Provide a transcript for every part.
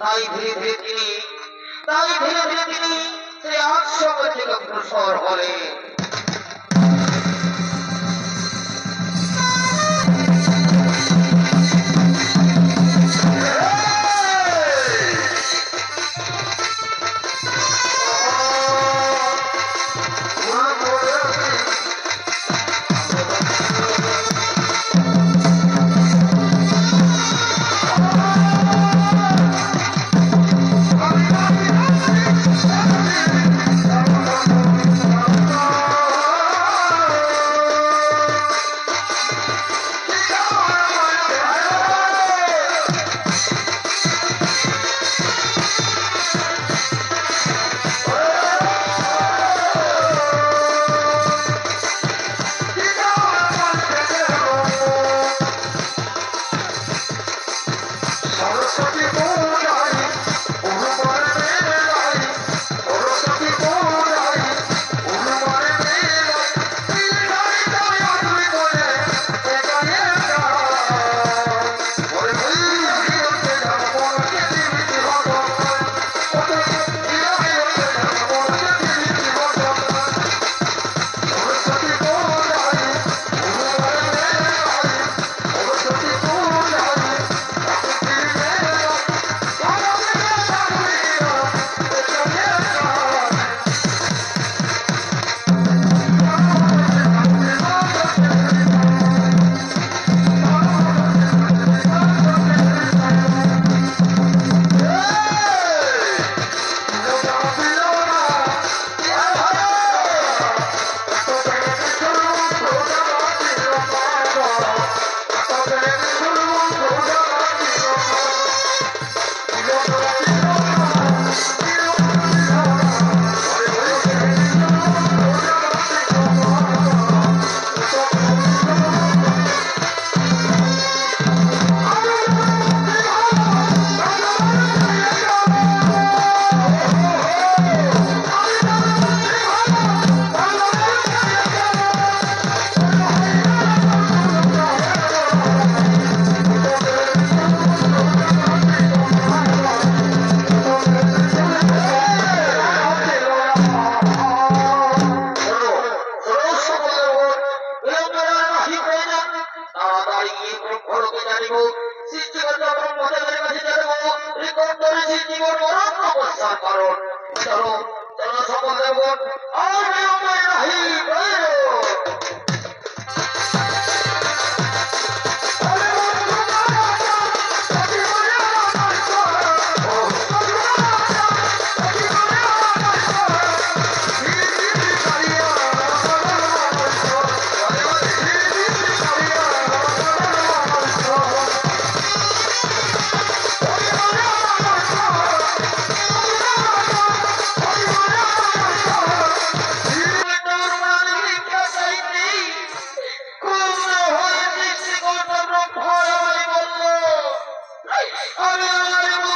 তাই ধীরে ধীরে তিনি তাই ধীরে ধীরে তিনি সেই আশ্রম থেকে অগ্রসর হলেন কারণ চলো চলো সকল দেবগণ আমি আমার রাহি আমি Hallelujah.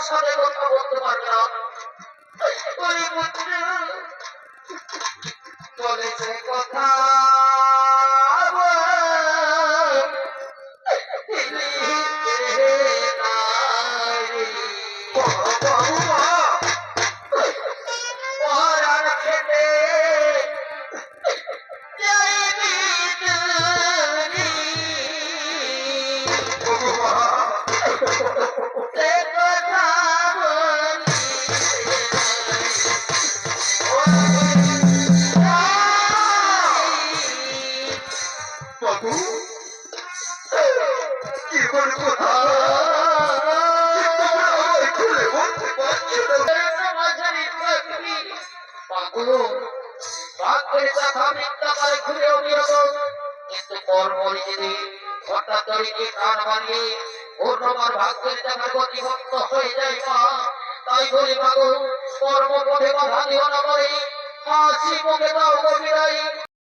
আমার সাথে কথা বলতে পারবে না। কথা ভাগ ভাগ্যের দেখা প্রতিভক্ত হয়ে যায় মা। তাই বলি মাগো। কর্মপথে বাধা দিও না বলে হাসি শিবকে দাও গভীরাই